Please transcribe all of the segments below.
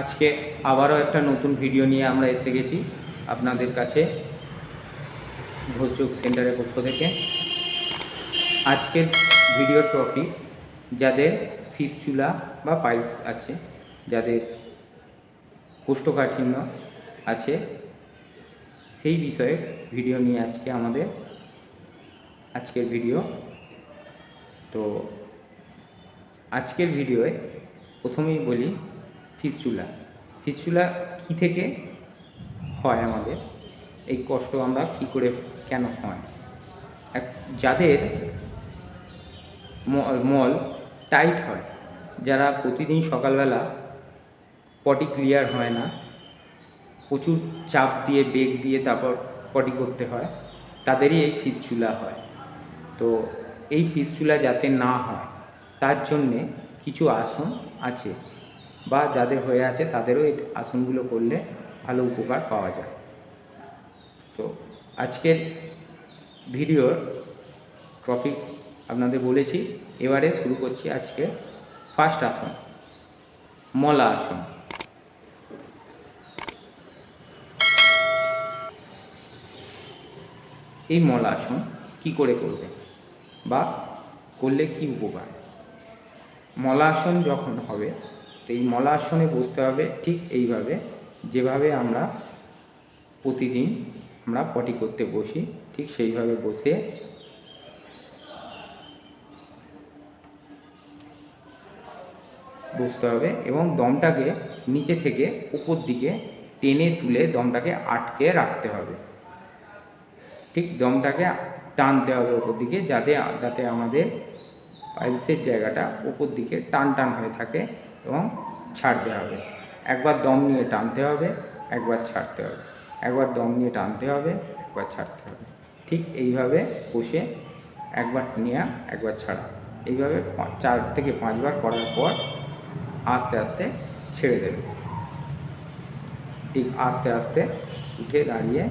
আজকে আবারও একটা নতুন ভিডিও নিয়ে আমরা এসে গেছি আপনাদের কাছে ঘোষযোগ সেন্টারের পক্ষ থেকে। আজকের ভিডিওর টপিক যাদের ফিসচুলা বা পাইলস আছে, যাদের কোষ্ঠকাঠিন্য আছে, সেই বিষয়ে ভিডিও নিয়ে আজকে আমাদের আজকের ভিডিও তো আজকের ভিডিওয়ে প্রথমেই বলি ফিসচুলা ফিসচুলা কী থেকে হয় আমাদের এই কষ্ট আমরা কী করে কেন হয় এক যাদের মল টাইট হয় যারা প্রতিদিন সকালবেলা পটি ক্লিয়ার হয় না প্রচুর চাপ দিয়ে বেগ দিয়ে তারপর পটি করতে হয় তাদেরই এই ফিসচুলা হয় তো এই ফিসচুলা যাতে না হয় তার জন্যে কিছু আসন আছে বা যাদের হয়ে আছে তাদেরও এই আসনগুলো করলে ভালো উপকার পাওয়া যায়। তো আজকের ভিডিওর টপিক আপনাদের বলেছি, এবারে শুরু করছি আজকে ফার্স্ট আসন, মলা আসন। এই মলাসন কি করে করবে বা করলে কি উপকার? মলাসন যখন হবে তো এই মলাসনে বসতে হবে ঠিক এইভাবে, যেভাবে আমরা প্রতিদিন আমরা পটি করতে বসি, ঠিক সেইভাবে বসে বসতে হবে এবং দমটাকে নিচে থেকে উপর দিকে টেনে তুলে দমটাকে আটকে রাখতে হবে। ঠিক দমটাকে টানতে হবে ওপর দিকে যাতে যাতে আমাদের পাইলসের জায়গাটা উপর দিকে টান টান হয়ে থাকে। এবং ছাড়তে হবে। একবার দম নিয়ে টানতে হবে, একবার ছাড়তে হবে। একবার দম নিয়ে টানতে হবে, একবার ছাড়তে হবে। ঠিক এইভাবে বসে একবার নেওয়া একবার ছাড়া। এইভাবে চার থেকে পাঁচবার করার পর আস্তে আস্তে ছেড়ে দেবে। ঠিক আস্তে আস্তে উঠে দাঁড়িয়ে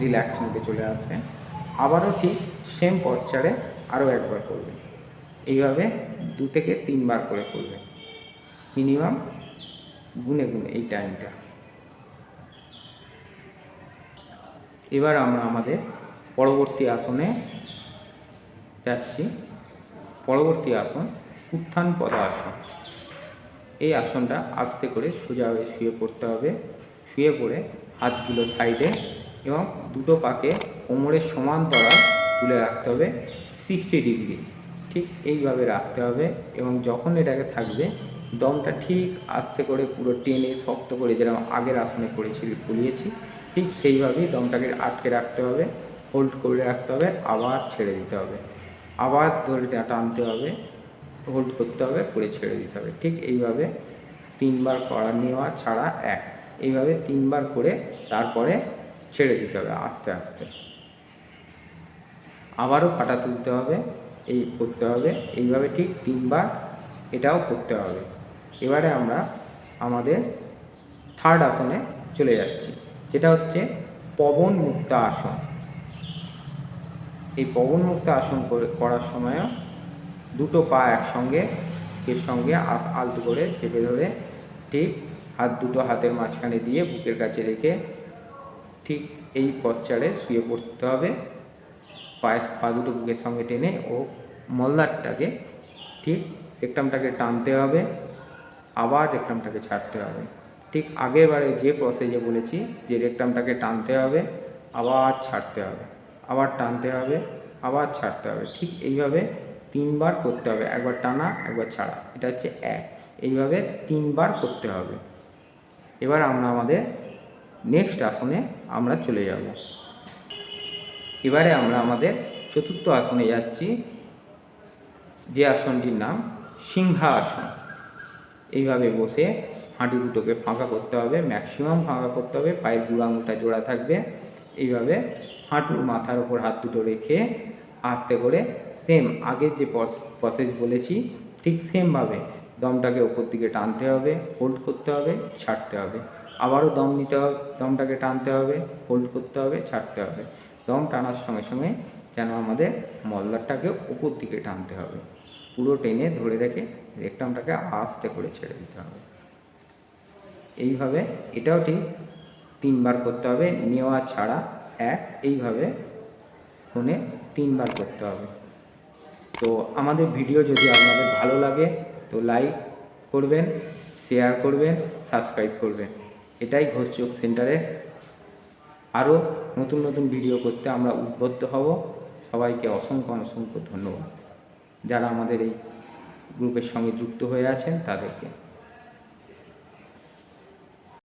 রিল্যাক্স মোডে চলে আসবে। আবারও ঠিক সেম পশ্চারে আরও একবার করবে। এইভাবে দু থেকে তিনবার করে করবে। মিনিমাম গুনে গুনে এই টাইমটা। এবার আমরা আমাদের পরবর্তী আসনে যাচ্ছি। পরবর্তী আসন উত্থান পদ আসন। এই আসনটা আস্তে করে সোজা হয়ে শুয়ে পড়তে হবে। শুয়ে পড়ে হাতগুলো সাইডে এবং দুটো পাকে কোমরের সমান্তরাল তুলে রাখতে হবে সিক্সটি ডিগ্রি। ঠিক এইভাবে রাখতে হবে এবং যখন এটাকে থাকবে দমটা ঠিক আস্তে করে পুরো টেনে শক্ত করে যেরকম আগের আসনে করেছি বলিয়েছি ঠিক সেইভাবেই দমটাকে আটকে রাখতে হবে হোল্ড করে রাখতে হবে, আবার ছেড়ে দিতে হবে। আবার ধরে টানতে হবে হোল্ড করতে হবে, করে ছেড়ে দিতে হবে। ঠিক এইভাবে তিনবার করা নেওয়া ছাড়া এক। এইভাবে তিনবার করে তারপরে ছেড়ে দিতে হবে আস্তে আস্তে। আবারও পাটা তুলতে হবে, এই করতে হবে, এইভাবে ঠিক তিনবার এটাও করতে হবে। এবারে আমরা আমাদের থার্ড আসনে চলে যাচ্ছি, যেটা হচ্ছে পবন মুক্ত আসন। এই পবন মুক্ত আসন করে, করার সময়ও দুটো পা একসঙ্গে, এর সঙ্গে আস, আলতো করে চেপে ধরে ঠিক হাত দুটো হাতের মাঝখানে দিয়ে বুকের কাছে রেখে ঠিক এই পশ্চারে শুয়ে পড়তে হবে। পায়ের পা দুটো বুকের সঙ্গে টেনে ও মলদারটাকে ঠিক রেকটামটাকে টানতে হবে। আবার রেকটামটাকে ছাড়তে হবে। ঠিক আগের বারে যে প্রসেসে বলেছি, যে রেকটামটাকে টানতে হবে, আবার ছাড়তে হবে, আবার টানতে হবে, আবার ছাড়তে হবে। ঠিক এইভাবে তিনবার করতে হবে, একবার টানা, একবার ছাড়া। এটা হচ্ছে এক। এইভাবে তিনবার করতে হবে। এবার আমরা আমাদের নেক্সট আসনে আমরা চলে যাব। এবারে আমরা আমাদের চতুর্থ আসনে যাচ্ছি, যে আসনটির নাম সিংহাসন। এইভাবে বসে হাঁটু দুটোকে ফাঁকা করতে হবে ম্যাক্সিমাম ফাঁকা করতে হবে, পায়ের বুড়ো আঙুলটা জোড়া থাকবে। এইভাবে হাঁটুর মাথার ওপর হাত দুটো রেখে আস্তে করে সেম আগের যে প্রসেস বলেছি, ঠিক সেমভাবে দমটাকে ওপর দিকে টানতে হবে হোল্ড করতে হবে, ছাড়তে হবে। আবারও দম নিতে হবে, দমটাকে টানতে হবে হোল্ড করতে হবে, ছাড়তে হবে। দম টানার সঙ্গে সঙ্গে যেন আমাদের মলদারটাকে ওপর দিকে টানতে হবে। পুরো টেনে ধরে রেখে রেকটামটাকে আস্তে করে ছেড়ে দিতে হবে। এইভাবে এটাও ঠিক তিনবার করতে হবে, নেওয়া ছাড়া এক, এইভাবে ফোনে তিনবার করতে হবে। তো আমাদের ভিডিও যদি আপনাদের ভালো লাগে তো লাইক করবেন, শেয়ার করবেন, সাবস্ক্রাইব করবেন। এটাই ঘোষ চোখ সেন্টারে আরও নতুন নতুন ভিডিও করতে আমরা উদ্বুদ্ধ হব। সবাইকে অসংখ্য অসংখ্য ধন্যবাদ। যারা আমাদের এই গ্রুপের সঙ্গে যুক্ত হয়ে আছেন তাদেরকে।